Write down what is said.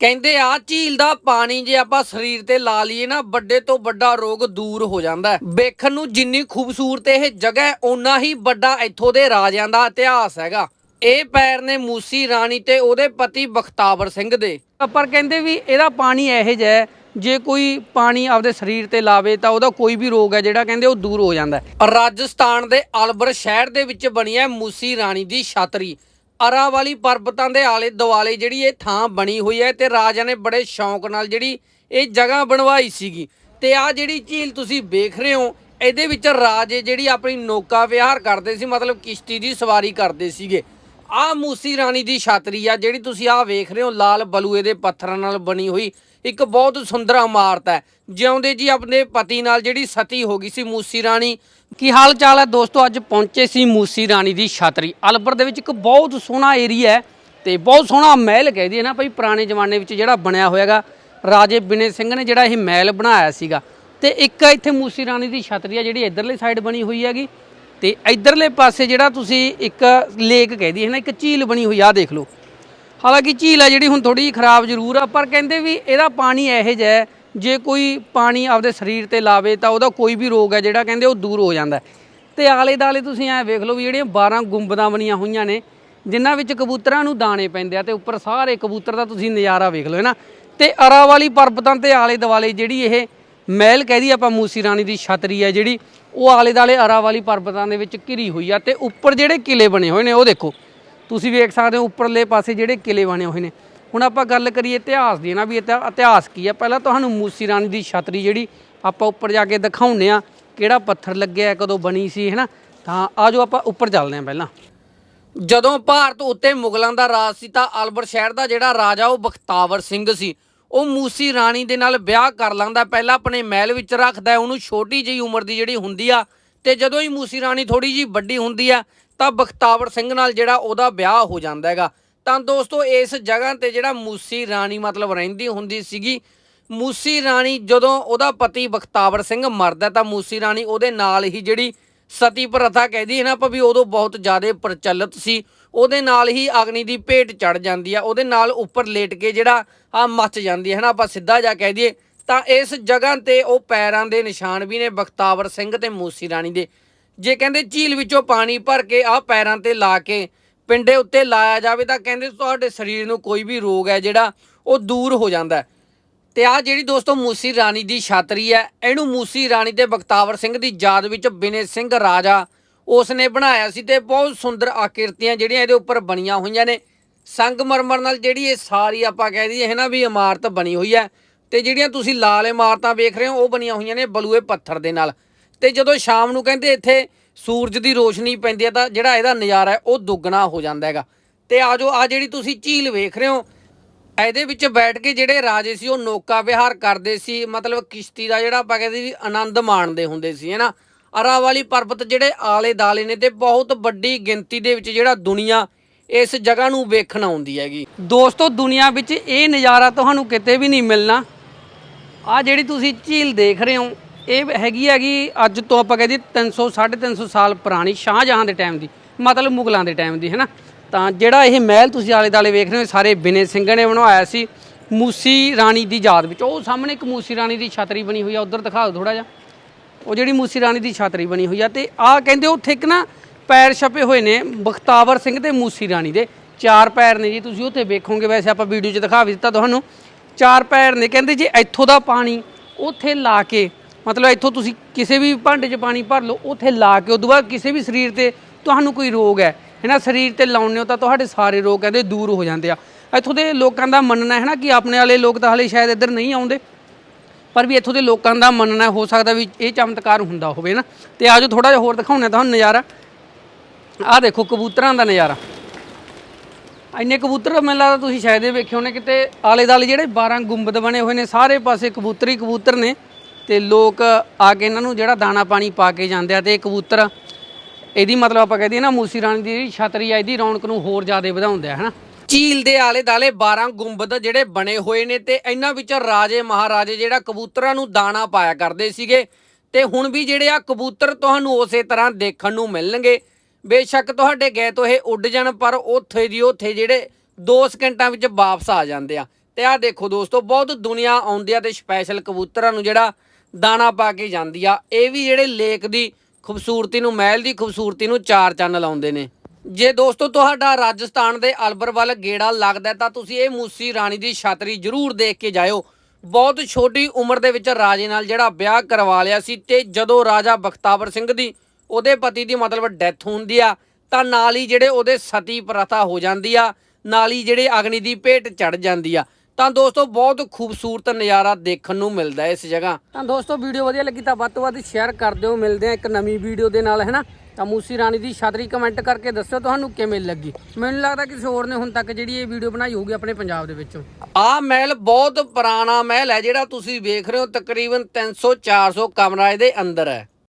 ਕਹਿੰਦੇ ਆ ਝੀਲ ਦਾ ਪਾਣੀ ਜੇ ਆਪਾਂ ਸਰੀਰ ਤੇ ਲਾ ਲਈਏ ਨਾ ਵੱਡੇ ਤੋਂ ਵੱਡਾ ਰੋਗ ਦੂਰ ਹੋ ਜਾਂਦਾ ਹੈ। ਵੇਖਣ ਨੂੰ ਜਿੰਨੀ ਖੂਬਸੂਰਤ ਇਹ ਜਗ੍ਹਾ ਹੈ ਓਨਾ ਹੀ ਵੱਡਾ ਇੱਥੋਂ ਦੇ ਰਾਜਿਆਂ ਦਾ ਇਤਿਹਾਸ ਹੈਗਾ। ਇਹ ਪੈਰ ਨੇ ਮੂਸੀ ਰਾਣੀ ਤੇ ਉਹਦੇ ਪਤੀ ਬਖਤਾਵਰ ਸਿੰਘ ਦੇ। ਪਰ ਕਹਿੰਦੇ ਵੀ ਇਹਦਾ ਪਾਣੀ ਇਹੋ ਜਿਹਾ ਹੈ, ਜੇ ਕੋਈ ਪਾਣੀ ਆਪਦੇ ਸਰੀਰ ਤੇ ਲਾਵੇ ਤਾਂ ਉਹਦਾ ਕੋਈ ਵੀ ਰੋਗ ਹੈ ਜਿਹੜਾ ਕਹਿੰਦੇ ਉਹ ਦੂਰ ਹੋ ਜਾਂਦਾ ਹੈ। ਰਾਜਸਥਾਨ ਦੇ ਅਲਬਰ ਸ਼ਹਿਰ ਦੇ ਵਿੱਚ ਬਣੀ ਹੈ ਮੂਸੀ ਰਾਣੀ ਦੀ ਛਾਤਰੀ। ਅਰਾਵਾਲੀ ਪਰਬਤਾਂ ਦੇ ਆਲੇ ਦੁਆਲੇ ਜਿਹੜੀ ਇਹ ਥਾਂ ਬਣੀ ਹੋਈ ਹੈ ਤੇ ਰਾਜਾ ਨੇ ਬੜੇ ਸ਼ੌਂਕ ਨਾਲ ਜਿਹੜੀ ਇਹ ਜਗ੍ਹਾ ਬਣਵਾਈ ਸੀਗੀ। ਤੇ ਆ ਜਿਹੜੀ ਝੀਲ ਤੁਸੀਂ ਵੇਖ ਰਹੇ ਹੋ, ਇਹਦੇ ਵਿੱਚ ਰਾਜੇ ਜਿਹੜੀ ਆਪਣੀ ਨੋਕਾ ਵਿਹਾਰ ਕਰਦੇ ਸੀ, ਮਤਲਬ ਕਿਸ਼ਤੀ ਦੀ ਸਵਾਰੀ ਕਰਦੇ ਸੀਗੇ। ਆ ਮੂਸੀ ਰਾਣੀ ਦੀ ਛਾਤਰੀ ਆ, ਜਿਹੜੀ ਤੁਸੀਂ ਆ ਵੇਖ ਰਹੇ ਹੋ, ਲਾਲ ਬਲੂਏ ਦੇ ਪੱਥਰਾਂ ਨਾਲ ਬਣੀ ਹੋਈ, ਇੱਕ ਬਹੁਤ ਸੁੰਦਰ ਇਮਾਰਤ ਹੈ। ਜਿਉਂਦੇ ਜੀ ਆਪਣੇ ਪਤੀ ਨਾਲ ਜਿਹੜੀ ਸਤੀ ਹੋ ਗਈ ਸੀ ਮੂਸੀ ਰਾਣੀ, ਕੀ ਹਾਲ ਚਾਲ ਹੈ ਦੋਸਤੋ? ਅੱਜ ਪਹੁੰਚੇ ਸੀ ਮੂਸੀ ਰਾਣੀ ਦੀ ਛਾਤਰੀ। ਅਲਬਰ ਦੇ ਵਿੱਚ ਇੱਕ ਬਹੁਤ ਸੋਹਣਾ ਏਰੀਆ ਹੈ ਤੇ ਬਹੁਤ ਸੋਹਣਾ ਮਹਿਲ ਕਹਿ ਦਈਏ ਨਾ ਭਾਈ, ਪੁਰਾਣੇ ਜ਼ਮਾਨੇ ਵਿੱਚ ਜਿਹੜਾ ਬਣਿਆ ਹੋਇਆਗਾ, ਰਾਜੇ ਬਿਨੇ ਸਿੰਘ ਨੇ ਜਿਹੜਾ ਇਹ ਮਹਿਲ ਬਣਾਇਆ ਸੀਗਾ। ਤੇ ਇੱਕ ਇੱਥੇ ਮੂਸੀ ਰਾਣੀ ਦੀ ਛਤਰੀ ਆ, ਜਿਹੜੀ ਇਧਰਲੇ ਸਾਈਡ ਬਣੀ ਹੋਈ ਹੈਗੀ। ਤੇ ਇਧਰਲੇ ਪਾਸੇ ਜਿਹੜਾ ਤੁਸੀਂ ਇੱਕ ਲੇਕ ਕਹਿ ਹੈ ਨਾ ਇੱਕ ਝੀਲ ਬਣੀ ਹੋਈ ਆ ਦੇਖ ਲਓ ਹਾਲਾਂਕਿ ਝੀਲ ਆ ਜਿਹੜੀ ਹੁਣ ਥੋੜੀ ਜਿਹੀ ਖਰਾਬ ਜ਼ਰੂਰ ਆ ਪਰ ਕਹਿੰਦੇ ਵੀ ਇਹਦਾ ਪਾਣੀ ਇਹੋ ਜਿਹਾ ਹੈ, ਜੇ ਕੋਈ ਪਾਣੀ ਆਪਦੇ ਸਰੀਰ ਤੇ ਲਾਵੇ ਤਾਂ ਉਹਦਾ ਕੋਈ ਵੀ ਰੋਗ ਹੈ ਜਿਹੜਾ ਕਹਿੰਦੇ ਉਹ ਦੂਰ ਹੋ ਜਾਂਦਾ ਹੈ। ਤੇ ਆਲੇ ਦਾਲੇ ਤੁਸੀਂ ਐ ਵੇਖ ਲਓ ਵੀ ਜਿਹੜੀਆਂ 12 ਗੁੰਬਦਾਂ ਬਣੀਆਂ ਹੋਈਆਂ ਨੇ ਜਿਨ੍ਹਾਂ ਵਿੱਚ ਕਬੂਤਰਾਂ ਨੂੰ ਦਾਣੇ ਪੈਂਦੇ ਆ ਤੇ ਉੱਪਰ ਸਾਰੇ ਕਬੂਤਰ ਦਾ ਤੁਸੀਂ ਨਜ਼ਾਰਾ ਵੇਖ ਲਓ ਹੈ ਨਾ ਤੇ ਅਰਾਵਾਲੀ ਪਰਬਤਾਂ ਤੇ ਆਲੇ ਦੁਆਲੇ ਜਿਹੜੀ ਇਹ ਮਹਿਲ ਕਹਿ ਕਹਦੀ ਆਪਾਂ ਮੂਸੀ ਰਾਣੀ ਦੀ ਛਤਰੀ ਹੈ ਜਿਹੜੀ, ਉਹ ਆਲੇ ਦਾਲੇ ਅਰਾਵਾਲੀ ਪਰਬਤਾਂ ਦੇ ਵਿੱਚ ਘਿਰੀ ਹੋਈ ਆ ਤੇ ਉੱਪਰ ਜਿਹੜੇ ਕਿਲੇ ਬਣੇ ਹੋਏ ਨੇ, ਉਹ ਦੇਖੋ। ਤੁਸੀਂ ਵੇਖ ਸਕਦੇ ਹੋ ਉੱਪਰਲੇ ਪਾਸੇ ਜਿਹੜੇ ਕਿਲੇ ਬਣੇ ਹੋਏ ਨੇ। ਹੁਣ ਆਪਾਂ ਗੱਲ ਕਰੀਏ ਇਤਿਹਾਸ ਦੀ, ਨਾ ਵੀ ਇਤਿਹਾ- ਇਤਿਹਾਸ ਕੀ ਆ? ਪਹਿਲਾਂ ਤੁਹਾਨੂੰ ਮੂਸੀ ਰਾਣੀ ਦੀ ਛਤਰੀ ਜਿਹੜੀ ਆਪਾਂ ਉੱਪਰ ਜਾ ਕੇ ਦਿਖਾਉਂਦੇ ਆ, ਕਿਹੜਾ ਪੱਥਰ ਲੱਗਿਆ, ਕਦੋਂ ਬਣੀ ਸੀ, ਹੈਨਾ? ਤਾਂ ਆਜੋ ਆਪਾਂ ਉੱਪਰ ਚੱਲਦੇ ਆ ਪਹਿਲਾਂ। ਜਦੋਂ ਭਾਰਤ ਉੱਤੇ ਮੁਗਲਾਂ ਦਾ ਰਾਜ ਸੀ, ਤਾਂ ਅਲਬਰ ਸ਼ਹਿਰ ਦਾ ਜਿਹੜਾ ਰਾਜਾ, ਉਹ ਬਖਤਾਵਰ ਸਿੰਘ ਸੀ। ਉਹ ਮੂਸੀ ਰਾਣੀ ਦੇ ਨਾਲ ਵਿਆਹ ਕਰ ਲੈਂਦਾ, ਪਹਿਲਾਂ ਆਪਣੇ ਮਹਿਲ ਵਿੱਚ ਰੱਖਦਾ, ਉਹਨੂੰ ਛੋਟੀ ਜਿਹੀ ਉਮਰ ਦੀ ਜਿਹੜੀ ਹੁੰਦੀ ਆ, ਤੇ ਜਦੋਂ ਹੀ ਮੂਸੀ ਰਾਣੀ ਥੋੜੀ ਜਿਹੀ ਵੱਡੀ ਹੁੰਦੀ ਆ, ਤਾਂ ਬਖਤਾਵਰ ਸਿੰਘ ਨਾਲ ਜਿਹੜਾ ਉਹਦਾ ਵਿਆਹ ਹੋ ਜਾਂਦਾ ਹੈਗਾ। ਤਾਂ ਦੋਸਤੋ, ਇਸ ਜਗ੍ਹਾ ਤੇ ਜਿਹੜਾ ਮੂਸੀ ਰਾਣੀ ਮਤਲਬ ਰਹਿੰਦੀ ਹੁੰਦੀ ਸੀਗੀ, ਮੂਸੀ ਰਾਣੀ ਜਦੋਂ ਉਹਦਾ ਪਤੀ ਬਖਤਾਵਰ ਸਿੰਘ ਮਰਦਾ, ਤਾਂ ਮੂਸੀ ਰਾਣੀ ਉਹਦੇ ਨਾਲ ਹੀ ਜਿਹੜੀ ਸਤੀ ਪ੍ਰਥਾ ਕਹਿੰਦੀ ਹੈ ਨਾ ਆਪਾਂ ਵੀ ਉਦੋਂ ਬਹੁਤ ਜ਼ਿਆਦਾ ਪ੍ਰਚਲਿਤ ਸੀ। ਉਹਦੇ ਨਾਲ ਹੀ ਅਗਨੀ ਦੀ ਭੇਟ ਚੜ ਜਾਂਦੀ ਆ। ਉਹਦੇ ਨਾਲ ਉੱਪਰ ਲੇਟ ਕੇ ਜਿਹੜਾ ਆ ਮੱਚ ਜਾਂਦੀ ਹੈ ਨਾ, ਆਪਾਂ ਸਿੱਧਾ ਜਾ ਕਹਿ ਦਈਏ, ਤਾਂ ਇਸ ਜਗ੍ਹਾ ਤੇ ਉਹ ਪੈਰਾਂ ਦੇ ਨਿਸ਼ਾਨ ਵੀ ਨੇ, ਬਖਤਾਵਰ ਸਿੰਘ ਤੇ ਮੂਸੀ ਰਾਣੀ ਦੇ। ਜੇ ਕਹਿੰਦੇ ਝੀਲ ਵਿੱਚੋਂ ਪਾਣੀ ਭਰ ਕੇ ਆ ਪੈਰਾਂ ਤੇ ਲਾ ਕੇ ਪਿੰਡੇ ਉੱਤੇ ਲਾਇਆ ਜਾਵੇ, ਤਾਂ ਕਹਿੰਦੇ ਤੁਹਾਡੇ ਸਰੀਰ ਨੂੰ ਕੋਈ ਵੀ ਰੋਗ ਹੈ ਜਿਹੜਾ, ਉਹ ਦੂਰ ਹੋ ਜਾਂਦਾ ਤੇ ਆ ਜਿਹੜੀ ਦੋਸਤੋ ਮੂਸੀ ਰਾਣੀ ਦੀ ਛਾਤਰੀ ਹੈ, ਇਹਨੂੰ ਮੂਸੀ ਰਾਣੀ ਤੇ ਬਖਤਾਵਰ ਸਿੰਘ ਦੀ ਯਾਦ ਵਿੱਚ ਬਿਨੇ ਸਿੰਘ ਰਾਜਾ ਉਸ ਨੇ ਬਣਾਇਆ ਸੀ ਤੇ ਬਹੁਤ ਸੁੰਦਰ ਆਕਿਰਤੀਆਂ ਜਿਹੜੀਆਂ ਇਹਦੇ ਉੱਪਰ ਬਣੀਆਂ ਹੋਈਆਂ ਨੇ। ਸੰਗਮਰਮਰ ਨਾਲ ਜਿਹੜੀ ਇਹ ਸਾਰੀ ਆਪਾਂ ਕਹਿ ਦਈਏ ਹੈ ਨਾ ਵੀ ਇਮਾਰਤ ਬਣੀ ਹੋਈ ਹੈ ਤੇ ਜਿਹੜੀਆਂ ਤੁਸੀਂ ਲਾਲ ਇਮਾਰਤਾਂ ਵੇਖ ਰਹੇ ਹੋ, ਉਹ ਬਣੀਆਂ ਹੋਈਆਂ ਨੇ ਬਲੂਏ ਪੱਥਰ ਦੇ ਨਾਲ। ਤੇ ਜਦੋਂ ਸ਼ਾਮ ਨੂੰ ਕਹਿੰਦੇ ਇੱਥੇ ਸੂਰਜ ਦੀ ਰੋਸ਼ਨੀ ਪੈਂਦੀ ਹੈ ਤਾਂ ਜਿਹੜਾ ਇਹਦਾ ਨਜ਼ਾਰਾ ਹੈ, ਉਹ ਦੁੱਗਣਾ ਹੋ ਜਾਂਦਾ ਹੈਗਾ। ਤੇ ਆਜੋ ਆ ਜਿਹੜੀ ਤੁਸੀਂ ਝੀਲ ਵੇਖ ਰਹੇ ਹੋ ਇਹਦੇ ਵਿੱਚ ਬੈਠ ਕੇ ਜਿਹੜੇ ਰਾਜੇ ਸੀ, ਉਹ ਨੌਕਾ ਵਿਹਾਰ ਕਰਦੇ ਸੀ। ਮਤਲਬ ਕਿਸ਼ਤੀ ਦਾ ਜਿਹੜਾ ਆਪਾਂ ਕਹਿੰਦੇ ਵੀ ਆਨੰਦ ਮਾਣਦੇ ਹੁੰਦੇ ਸੀ, ਹੈਨਾ? ਅਰਾਵਾਲੀ ਪਰਬਤ ਜਿਹੜੇ ਆਲੇ ਦਾਲੇ ਨੇ, ਤੇ ਬਹੁਤ ਵੱਡੀ ਗਿਣਤੀ ਦੇ ਵਿੱਚ ਜਿਹੜਾ ਦੁਨੀਆ ਇਸ ਜਗ੍ਹਾ ਨੂੰ ਵੇਖਣ ਆਉਂਦੀ ਹੈਗੀ। ਦੋਸਤੋ, ਦੁਨੀਆ ਵਿੱਚ ਇਹ ਨਜ਼ਾਰਾ ਤੁਹਾਨੂੰ ਕਿਤੇ ਵੀ ਨਹੀਂ ਮਿਲਣਾ। ਆ ਜਿਹੜੀ ਤੁਸੀਂ ਝੀਲ ਦੇਖ ਰਹੇ ਹੋ, ਇਹ ਹੈਗੀ ਹੈਗੀ ਅੱਜ ਤੋਂ ਆਪਾਂ ਕਹਿੰਦੇ 300 350 ਸਾਲ ਪੁਰਾਣੀ ਸ਼ਾਹਜਹਾਂ ਦੇ ਟਾਈਮ ਦੀ, ਮਤਲਬ ਮੁਗਲਾਂ ਦੇ ਟਾਈਮ ਦੀ ਹੈ ਤਾਂ ਜਿਹੜਾ ਇਹ ਮਹਿਲ ਤੁਸੀਂ ਆਲੇ ਦਾਲੇ ਵੇਖ ਰਹੇ ਹੋ ਸਾਰੇ ਬਿਨੇ ਸਿੰਘਾਂ ਨੇ ਬਣਵਾਇਆ ਸੀ। ਮੂਸੀ ਰਾਣੀ ਦੀ ਯਾਦ ਵਿੱਚ, ਉਹ ਸਾਹਮਣੇ ਇੱਕ ਮੂਸੀ ਰਾਣੀ ਦੀ ਛਤਰੀ ਬਣੀ ਹੋਈ ਆ, ਉਧਰ ਦਿਖਾ ਦਿਓ ਥੋੜਾ ਜਿਹਾ। ਉਹ ਜਿਹੜੀ ਮੂਸੀ ਰਾਣੀ ਦੀ ਛਤਰੀ ਬਣੀ ਹੋਈ ਆ, ਤੇ ਆਹ ਕਹਿੰਦੇ ਉੱਥੇ ਇੱਕ ਨਾ ਪੈਰ ਛਪੇ ਹੋਏ ਨੇ, ਬਖਤਾਵਰ ਸਿੰਘ ਤੇ ਮੂਸੀ ਰਾਣੀ ਦੇ। ਚਾਰ ਪੈਰ ਨੇ ਜੀ, ਤੁਸੀਂ ਉੱਥੇ ਵੇਖੋਗੇ, ਵੈਸੇ ਆਪਾਂ ਵੀਡੀਓ 'ਚ ਦਿਖਾ ਵੀ ਦਿੱਤਾ ਤੁਹਾਨੂੰ। ਚਾਰ ਪੈਰ ਨੇ, ਕਹਿੰਦੇ ਜੇ ਇੱਥੋਂ ਦਾ ਪਾਣੀ ਉੱਥੇ ਲਾ ਕੇ, ਮਤਲਬ ਇੱਥੋਂ ਤੁਸੀਂ ਕਿਸੇ ਵੀ ਭਾਂਡੇ 'ਚ ਪਾਣੀ ਭਰ ਲਓ, ਉੱਥੇ ਲਾ ਕੇ, ਉਦੋਂ ਬਾਅਦ ਕਿਸੇ ਵੀ ਸਰੀਰ ਤੇ ਤੁਹਾਨੂੰ ਕੋਈ ਰੋਗ ਹੈ। ਹੈਨਾ, ਸਰੀਰ ਤੇ ਲਾਉਂਦੇ ਹੋ ਤਾਂ ਤੁਹਾਡੇ ਸਾਰੇ ਰੋਗ ਕਹਿੰਦੇ ਦੂਰ ਹੋ ਜਾਂਦੇ ਆ। ਇੱਥੋਂ ਦੇ ਲੋਕਾਂ ਦਾ ਮੰਨਣਾ ਹੈ ਨਾ ਕਿ ਆਪਣੇ ਵਾਲੇ ਲੋਕ ਤਾਂ ਹਲੇ ਸ਼ਾਇਦ ਇੱਧਰ ਨਹੀਂ ਆਉਂਦੇ। ਪਰ ਵੀ ਇੱਥੋਂ ਦੇ ਲੋਕਾਂ ਦਾ ਮੰਨਣਾ ਹੋ ਸਕਦਾ ਵੀ ਇਹ ਚਮਤਕਾਰ ਹੁੰਦਾ ਹੋਵੇ ਨਾ। ਤੇ ਆਜੋ ਥੋੜਾ ਜਿਹਾ ਹੋਰ ਦਿਖਾਉਂਦੇ ਹਾਂ ਤੁਹਾਨੂੰ ਨਜ਼ਾਰਾ। ਆਹ ਦੇਖੋ ਕਬੂਤਰਾਂ ਦਾ ਨਜ਼ਾਰਾ। ਇੰਨੇ ਕਬੂਤਰ ਮੈਨੂੰ ਲੱਗਦਾ ਤੁਸੀਂ ਸ਼ਾਇਦ ਇਹ ਵੇਖੇ ਹੋਣੇ ਕਿਤੇ ਆਲੇ ਦਾਲੇ ਜਿਹੜੇ 12 ਗੁੰਬਦ ਬਣੇ ਹੋਏ ਨੇ, ਸਾਰੇ ਪਾਸੇ ਕਬੂਤਰ ਕਬੂਤਰ ਨੇ। ਤੇ ਲੋਕ ਆ ਕੇ ਇਹਨਾਂ ਨੂੰ ਜਿਹੜਾ ਦਾਣਾ ਪਾਣੀ ਪਾ ਕੇ ਜਾਂਦੇ ਆ ਤੇ ਇਹ ਕਬੂਤਰ ਇਹਦੀ ਮਤਲਬ ਆਪਾਂ ਕਹਦੇ ਨਾ ਮੂਸੀ ਰਾਣੀ ਦੀ ਜਿਹੜੀ ਛਤਰੀ ਆ, ਇਹਦੀ ਰੌਣਕ ਨੂੰ ਹੋਰ ਜ਼ਿਆਦਾ ਵਧਾਉਂਦੇ ਆ ਨਾ ਝੀਲ ਦੇ ਆਲੇ ਦਾਲੇ 12 ਗੁੰਬਦ ਜਿਹੜੇ ਬਣੇ ਹੋਏ ਨੇ ਤੇ ਇਹਨਾਂ ਵਿੱਚ ਰਾਜੇ ਮਹਾਰਾਜੇ ਜਿਹੜਾ ਕਬੂਤਰਾਂ ਨੂੰ ਦਾਣਾ ਪਾਇਆ ਕਰਦੇ ਸੀਗੇ ਤੇ ਹੁਣ ਵੀ ਜਿਹੜੇ ਆ ਕਬੂਤਰ ਤੁਹਾਨੂੰ ਉਸੇ ਤਰ੍ਹਾਂ ਦੇਖਣ ਨੂੰ ਮਿਲਣਗੇ। ਬੇਸ਼ੱਕ ਤੁਹਾਡੇ ਗਏ ਤੋਂ ਇਹ ਉੱਡ ਜਾਣ, ਪਰ ਉੱਥੇ ਦੀ ਉੱਥੇ ਜਿਹੜੇ 2 ਸਕਿੰਟਾਂ ਵਿੱਚ ਵਾਪਸ ਆ ਜਾਂਦੇ ਆ। ਤੇ ਆਹ ਦੇਖੋ ਦੋਸਤੋ, ਬਹੁਤ ਦੁਨੀਆ ਆਉਂਦੀ ਆ ਤੇ ਸਪੈਸ਼ਲ ਕਬੂਤਰਾਂ ਨੂੰ ਜਿਹੜਾ ਦਾਣਾ ਪਾ ਕੇ ਜਾਂਦੀ ਆ। ਇਹ ਵੀ ਜਿਹੜੇ ਲੇਕ ਦੀ ਖੂਬਸੂਰਤੀ ਨੂੰ, ਮਹਿਲ ਦੀ ਖੂਬਸੂਰਤੀ ਨੂੰ ਚਾਰ ਚੰਨ ਲਾਉਂਦੇ ਨੇ। ਜੇ ਦੋਸਤੋ ਤੁਹਾਡਾ ਰਾਜਸਥਾਨ ਦੇ ਅਲਬਰ ਵੱਲ ਗੇੜਾ ਲੱਗਦਾ ਤਾਂ ਤੁਸੀਂ ਇਹ ਮੂਸੀ ਰਾਣੀ ਦੀ ਛਾਤਰੀ ਜ਼ਰੂਰ ਦੇਖ ਕੇ ਜਾਇਓ। ਬਹੁਤ ਛੋਟੀ ਉਮਰ ਦੇ ਵਿੱਚ ਰਾਜੇ ਨਾਲ ਜਿਹੜਾ ਵਿਆਹ ਕਰਵਾ ਲਿਆ ਸੀ ਤੇ ਜਦੋਂ ਰਾਜਾ ਬਖਤਾਵਰ ਸਿੰਘ ਦੀ, ਉਹਦੇ ਪਤੀ ਦੀ ਮਤਲਬ ਡੈਥ ਹੁੰਦੀ ਆ, ਤਾਂ ਨਾਲ ਹੀ ਜਿਹੜੇ ਉਹਦੇ ਸਤੀ ਪ੍ਰਥਾ ਹੋ ਜਾਂਦੀ ਆ, ਨਾਲ ਹੀ ਜਿਹੜੇ ਅਗਨੀ ਦੀ ਭੇਟ ਚੜ ਜਾਂਦੀ ਆ। ਤਾਂ ਦੋਸਤੋ ਬਹੁਤ ਖੂਬਸੂਰਤ ਨਜ਼ਾਰਾ ਦੇਖਣ ਨੂੰ ਮਿਲਦਾ ਹੈ ਇਸ ਜਗ੍ਹਾ। ਤਾਂ ਦੋਸਤੋ ਵੀਡੀਓ ਵਧੀਆ ਲੱਗੀ ਤਾਂ ਵੱਧ ਤੋਂ ਵੱਧ ਸ਼ੇਅਰ ਕਰ ਦਿਓ। ਮਿਲਦੇ ਆ ਇੱਕ ਨਵੀਂ ਵੀਡੀਓ ਦੇ ਨਾਲ ਹੈ ਨਾ? ਤਾਂ ਮੂਸੀ ਰਾਣੀ ਦੀ ਛਤਰੀ ਕਮੈਂਟ ਕਰਕੇ ਦੱਸਿਓ ਤੁਹਾਨੂੰ ਕਿਵੇਂ ਲੱਗੀ। ਮੈਨੂੰ ਲੱਗਦਾ ਕਿਸੇ ਹੋਰ ਨੇ ਹੁਣ ਤੱਕ ਜਿਹੜੀ ਇਹ ਵੀਡੀਓ ਬਣਾਈ ਹੋਊਗੀ ਆਪਣੇ ਪੰਜਾਬ ਦੇ ਵਿੱਚੋਂ। ਆਹ ਮਹਿਲ ਬਹੁਤ ਪੁਰਾਣਾ ਮਹਿਲ ਹੈ ਜਿਹੜਾ ਤੁਸੀਂ ਵੇਖ ਰਹੇ ਹੋ ਤਕਰੀਬਨ 300 400 ਕਮਰਾ ਇਹਦੇ ਅੰਦਰ ਹੈ।